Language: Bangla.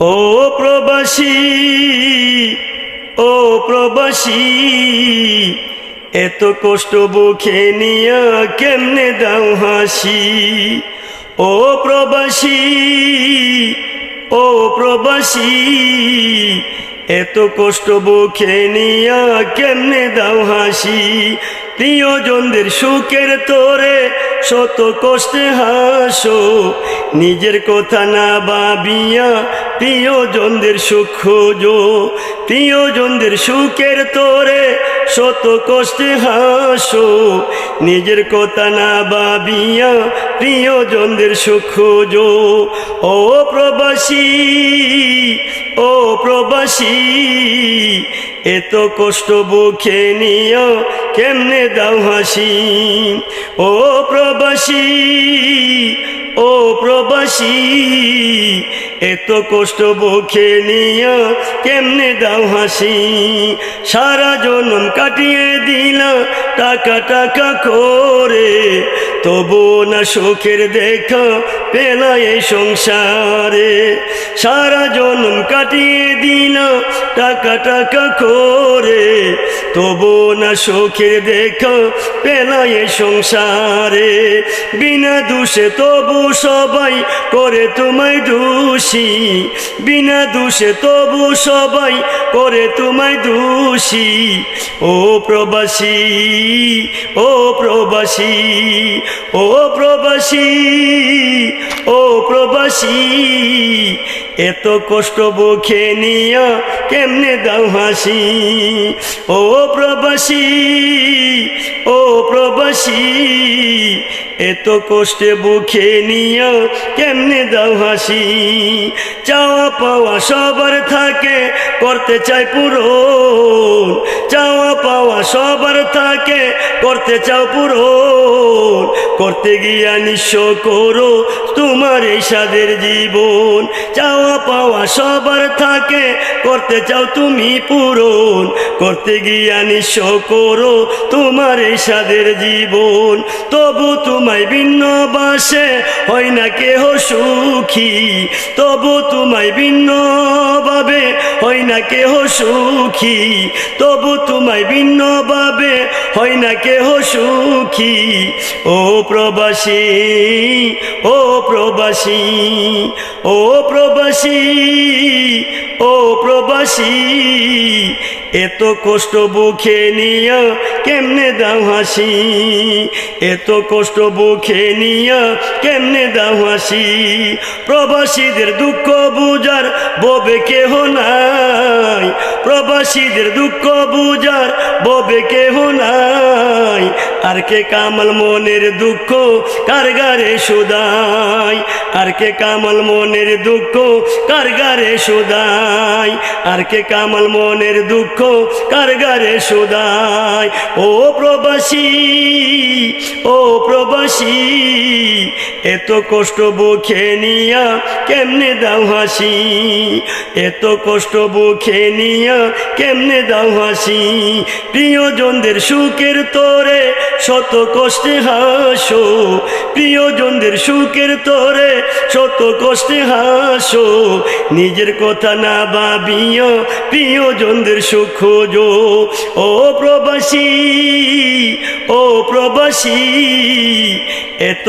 ও প্রবাসী ও প্রবাসী, এত কষ্ট বুকে নিয়া কেমনে দাও হাসি? ও প্রবাসী ও প্রবাসী, এত কষ্ট বুকে নিয়া কেমনে দাও হাসি? প্রিয়জনদের সুখের তোরে শত কষ্টে হাসো। নিজের কথা না ভাবিয়া প্রিয়জনদের সুখ খোঁজো। প্রিয়জনদের সুখের তোরে শত কষ্টে হাসো। নিজের কথা না ভাবিয়া প্রিয়জনদের সুখ খোঁজো। ও প্রবাসী ও প্রবাসী এত কষ্ট বুকে নিয়া কেমনে দাও হাসি? ও প্রবাসী ও প্রবাসী, এত কষ্ট বুকে নিয়া কেমনে দাও হাসি? সারা জনম কাটিয়ে দিলা টাকা টাকা করে তবু না সুখের দেখা পেলা সংসারে। সারা জনম কাটিয়ে দিলা টাকা টাকা করে। তবু না সুখের দেখা পেলা সংসারে। বিনা দোষে তবু সবাই করে তোমায় দোষী। বিনা দোষে তবু সবাই করে তোমায় দোষী। ও প্রবাসী ও প্রবাসী ও প্রবাসী ও প্রবাসী, এত কষ্ট বুকে নিয়া কেমনে দাও হাসি? ও প্রবাসী ও প্রবাসী, এত কষ্টে বুকে নিয়া কেমনে দাও হাসি? চাওয়া পাওয়া সবার থাকে, করতে চাই পুরো পাওয়া সবার থাকে করতে চাও পূরণ। করতে গিয়া নিঃস্ব করো তোমার এই সাদের জীবন। চাওয়া পাওয়া সবার থাকে করতে চাও তুমি পূরণ। করতে গিয়া নিঃস্ব করো তোমার এই সাদের জীবন। তবু তোমায় ভিন্ন বাসে হয় না কেহ সুখী। তবু তোমায় ভিন্ন ভাবে হয় না কেহ সুখী। তবু তোমায় ভিন্ন ভাবে হয় না কেহ সুখী। ও প্রবাসী ও প্রবাসী ও প্রবাসী ও প্রবাসী, এত কষ্ট বুকে নিয়া কেমনে দাও হাসি? এত কষ্ট বুকে নিয়া কেমনে দাও হাসি? প্রবাসীদের দুঃখ বুঝার ববে কেহ নাই। প্রবাসীদের দুঃখ বুঝার ববে কেহ নাই। আর কে কামাল মনের দুঃখ কারগারে সুদাই আর কে কামাল মনের দুঃখ কারগারে সুদাই আর কে কামাল মনের দুঃখ কারগারে সুদাই ও প্রবাসী ও প্রবাসী, এত কষ্ট বুকে নিয়া কেমনে দাও হাসি? এত কষ্ট বুকে নিয়া কেমনে দাও হাসি? প্রিয়জনদের সুখের তোরে শত কষ্টে হাসো, প্রিয়জনদের সুখের তোরে শত কষ্টে হাসো। নিজের কথা না ভাবিয়া প্রিয়জনদের সুখ খোঁজো। ও প্রবাসী ও প্রবাসী, এত